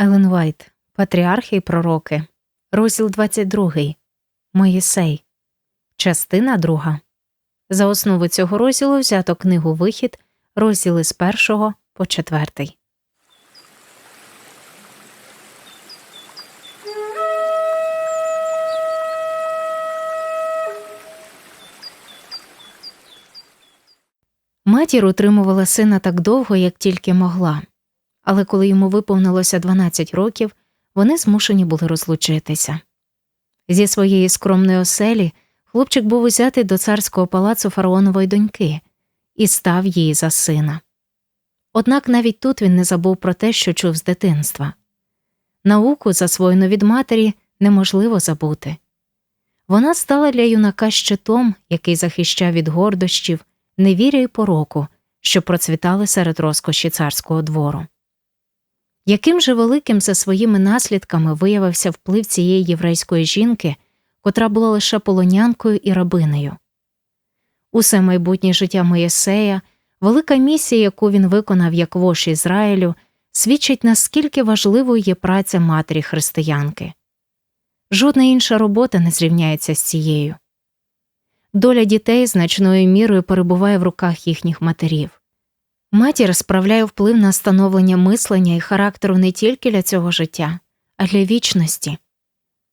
Елен Вайт Патріархи і пророки, розділ 22. Моїсей, частина 2. За основу цього розділу взято книгу Вихід, розділи з 1 по 4. Матір утримувала сина так довго, як тільки могла але коли йому виповнилося 12 років, вони змушені були розлучитися. Зі своєї скромної оселі хлопчик був узятий до царського палацу фараонової доньки і став її за сина. Однак навіть тут він не забув про те, що чув з дитинства. Науку, засвоєну від матері, неможливо забути. Вона стала для юнака щитом, який захищав від гордощів, невіря й пороку, що процвітали серед розкоші царського двору. Яким же великим за своїми наслідками виявився вплив цієї єврейської жінки, котра була лише полонянкою і рабинею? Усе майбутнє життя Моєсея, велика місія, яку він виконав як вож Ізраїлю, свідчить, наскільки важливою є праця матері християнки. Жодна інша робота не зрівняється з цією. Доля дітей значною мірою перебуває в руках їхніх матерів. Матір справляє вплив на становлення мислення і характеру не тільки для цього життя, а для вічності.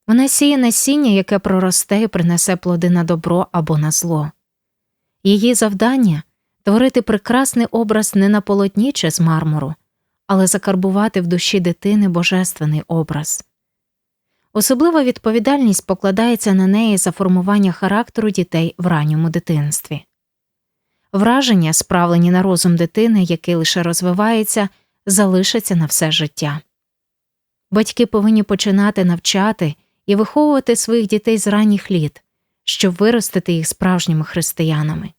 Вона сіє насіння, яке проросте і принесе плоди на добро або на зло. Її завдання творити прекрасний образ не на полотні чи з мармуру, але закарбувати в душі дитини божественний образ. Особлива відповідальність покладається на неї за формування характеру дітей в ранньому дитинстві. Враження, справлені на розум дитини, який лише розвивається, залишаться на все життя. Батьки повинні починати навчати і виховувати своїх дітей з ранніх літ, щоб виростити їх справжніми християнами.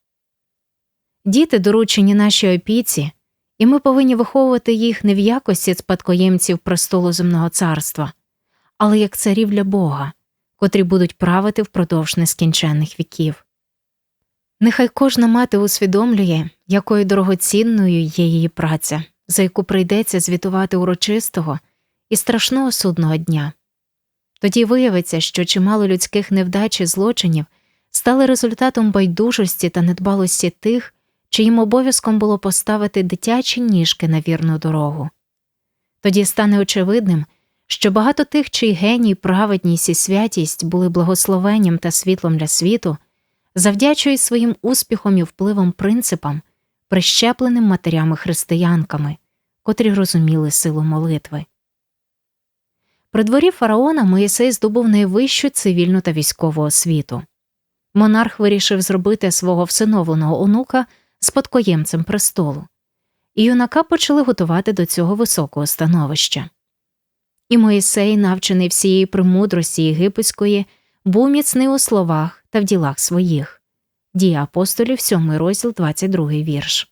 Діти доручені нашій опіці, і ми повинні виховувати їх не в якості спадкоємців престолу земного царства, але як царів для Бога, котрі будуть правити впродовж нескінченних віків. Нехай кожна мати усвідомлює, якою дорогоцінною є її праця, за яку прийдеться звітувати урочистого і страшного судного дня. Тоді виявиться, що чимало людських невдач і злочинів стали результатом байдужості та недбалості тих, чиїм обов'язком було поставити дитячі ніжки на вірну дорогу. Тоді стане очевидним, що багато тих, чий геній, праведність і святість були благословенням та світлом для світу завдячує своїм успіхом і впливом принципам, прищепленим матерями християнками, котрі розуміли силу молитви. При дворі фараона Моїсей здобув найвищу цивільну та військову освіту. Монарх вирішив зробити свого всиновленого онука спадкоємцем престолу, і юнака почали готувати до цього високого становища. І Моїсей, навчений всієї премудрості єгипетської, був міцний у словах та в ділах своїх. Дія апостолів, 7 розділ, 22 вірш.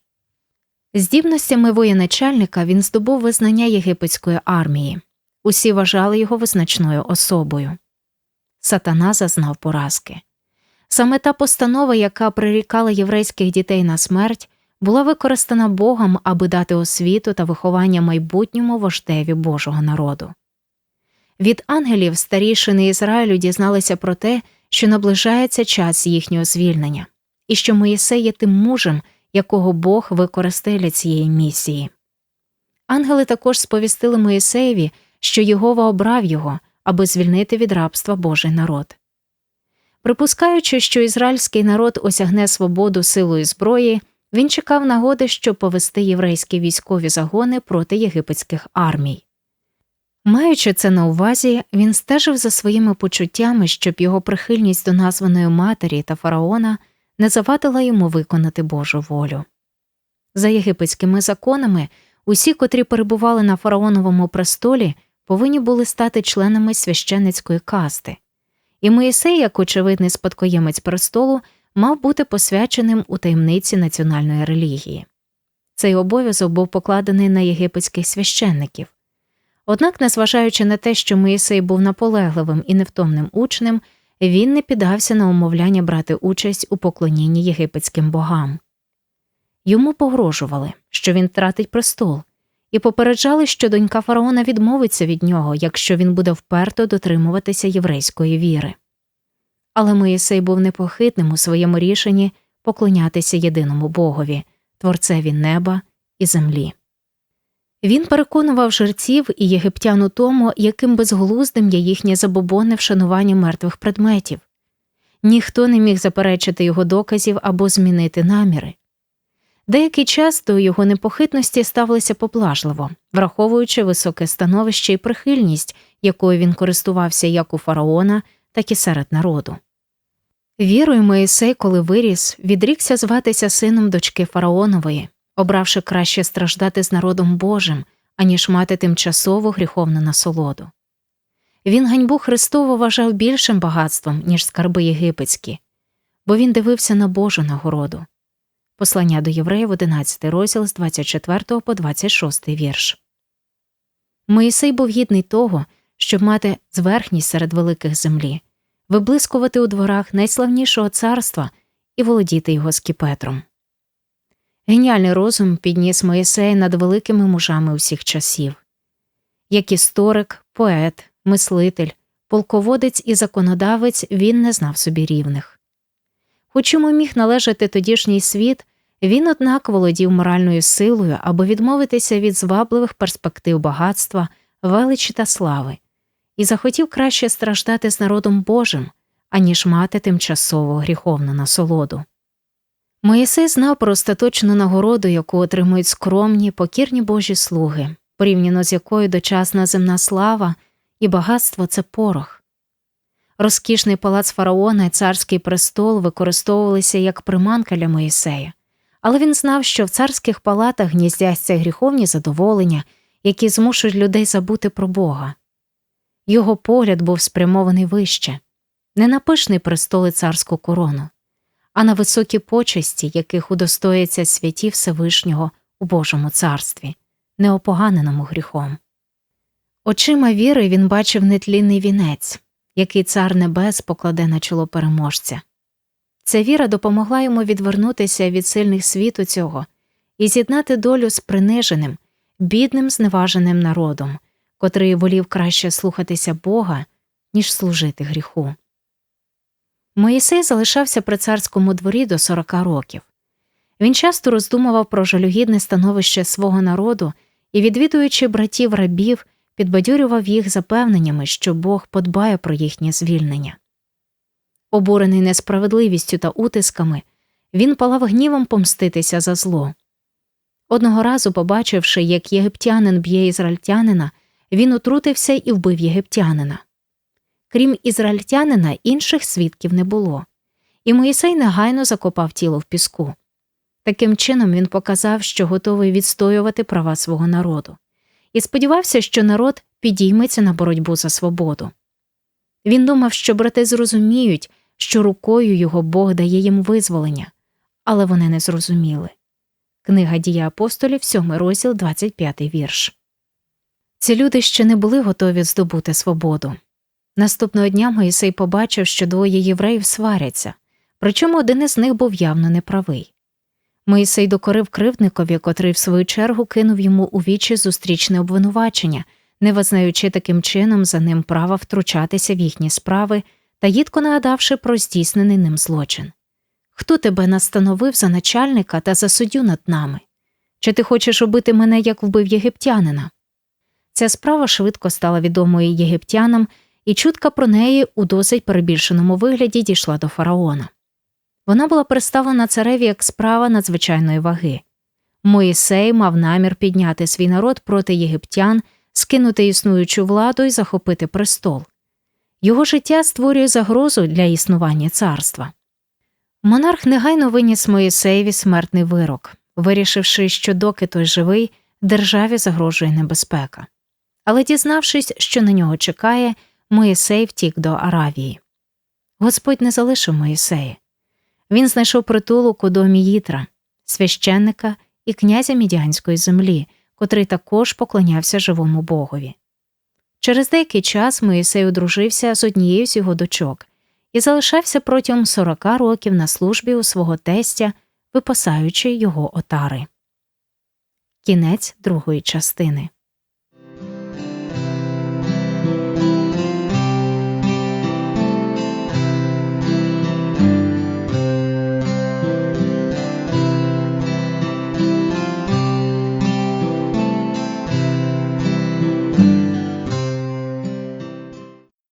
Здібностями воєначальника він здобув визнання єгипетської армії. Усі вважали його визначною особою. Сатана зазнав поразки. Саме та постанова, яка прирікала єврейських дітей на смерть, була використана Богом, аби дати освіту та виховання майбутньому вождеві Божого народу. Від ангелів старішини Ізраїлю дізналися про те, що наближається час їхнього звільнення, і що Моїсей є тим мужем, якого Бог використає для цієї місії. Ангели також сповістили Моїсеєві, що Єгова обрав його, аби звільнити від рабства Божий народ. Припускаючи, що ізраїльський народ осягне свободу силою зброї, він чекав нагоди, щоб повести єврейські військові загони проти єгипетських армій. Маючи це на увазі, він стежив за своїми почуттями, щоб його прихильність до названої матері та фараона не завадила йому виконати Божу волю. За єгипетськими законами, усі, котрі перебували на фараоновому престолі, повинні були стати членами священницької касти, і Моїсей, як очевидний спадкоємець престолу, мав бути посвяченим у таємниці національної релігії. Цей обов'язок був покладений на єгипетських священників. Однак, незважаючи на те, що Моїсей був наполегливим і невтомним учнем, він не піддався на умовляння брати участь у поклонінні єгипетським богам. Йому погрожували, що він втратить престол, і попереджали, що донька фараона відмовиться від нього, якщо він буде вперто дотримуватися єврейської віри. Але Моїсей був непохитним у своєму рішенні поклонятися єдиному Богові, творцеві неба і землі. Він переконував жерців і єгиптян у тому, яким безглуздим є їхнє забобонне вшанування мертвих предметів. Ніхто не міг заперечити його доказів або змінити наміри. Деякий час до його непохитності ставилися поблажливо, враховуючи високе становище і прихильність, якою він користувався як у фараона, так і серед народу. Вірою Моїсей, коли виріс, відрікся зватися сином дочки фараонової, обравши краще страждати з народом Божим, аніж мати тимчасову гріховну насолоду. Він ганьбу Христову вважав більшим багатством, ніж скарби єгипетські, бо він дивився на Божу нагороду. Послання до євреїв 11 розділ з 24 по 26 вірш. Моїсей був гідний того, щоб мати зверхність серед великих землі, виблискувати у дворах найславнішого царства і володіти його скіпетром. Геніальний розум підніс Моїсея над великими мужами усіх часів. Як історик, поет, мислитель, полководець і законодавець він не знав собі рівних. Хоч йому міг належати тодішній світ, він, однак, володів моральною силою, аби відмовитися від звабливих перспектив багатства, величі та слави, і захотів краще страждати з народом Божим, аніж мати тимчасову гріховну насолоду. Моїсей знав про остаточну нагороду, яку отримують скромні, покірні Божі слуги, порівняно з якою дочасна земна слава і багатство це порох. Розкішний палац фараона і царський престол використовувалися як приманка для Моїсея, але він знав, що в царських палатах гніздяться гріховні задоволення, які змушують людей забути про Бога. Його погляд був спрямований вище, не на пишний престол і царську корону, а на високі почесті, яких удостоїться святі Всевишнього у Божому царстві, неопоганеному гріхом. Очима віри він бачив нетлінний вінець, який цар небес покладе на чоло переможця. Ця віра допомогла йому відвернутися від сильних світу цього і з'єднати долю з приниженим, бідним, зневаженим народом, котрий волів краще слухатися Бога, ніж служити гріху. Моїсей залишався при царському дворі до 40 років. Він часто роздумував про жалюгідне становище свого народу і, відвідуючи братів рабів, підбадьорював їх запевненнями, що Бог подбає про їхнє звільнення. Обурений несправедливістю та утисками, він палав гнівом помститися за зло. Одного разу, побачивши, як єгиптянин б'є ізраїльтянина, він отрутився і вбив єгиптянина. Крім ізраїльтянина, інших свідків не було, і Моїсей негайно закопав тіло в піску. Таким чином він показав, що готовий відстоювати права свого народу, і сподівався, що народ підійметься на боротьбу за свободу. Він думав, що брати зрозуміють, що рукою його Бог дає їм визволення, але вони не зрозуміли. Книга дія апостолів, 7 розділ, 25 вірш. Ці люди ще не були готові здобути свободу. Наступного дня Моїсей побачив, що двоє євреїв сваряться, причому один із них був явно неправий. Моїсей докорив кривдникові, котрий в свою чергу кинув йому у вічі зустрічне обвинувачення, не визнаючи таким чином за ним права втручатися в їхні справи та їдко нагадавши про здійснений ним злочин. Хто тебе настановив за начальника та за суддю над нами? Чи ти хочеш убити мене, як вбив єгиптянина? Ця справа швидко стала відомою єгиптянам, і чутка про неї у досить перебільшеному вигляді дійшла до фараона. Вона була представлена цареві як справа надзвичайної ваги. Моїсей мав намір підняти свій народ проти єгиптян, скинути існуючу владу і захопити престол. Його життя створює загрозу для існування царства. Монарх негайно виніс Моїсеєві смертний вирок, вирішивши, що доки той живий, державі загрожує небезпека. Але дізнавшись, що на нього чекає, Моїсей втік до Аравії. Господь не залишив Моїсея. Він знайшов притулок у домі Їтра, священника і князя мідянської землі, котрий також поклонявся живому богові. Через деякий час Моїсей одружився з однією з його дочок і залишався протягом 40 років на службі у свого тестя, випасаючи його отари. Кінець другої частини.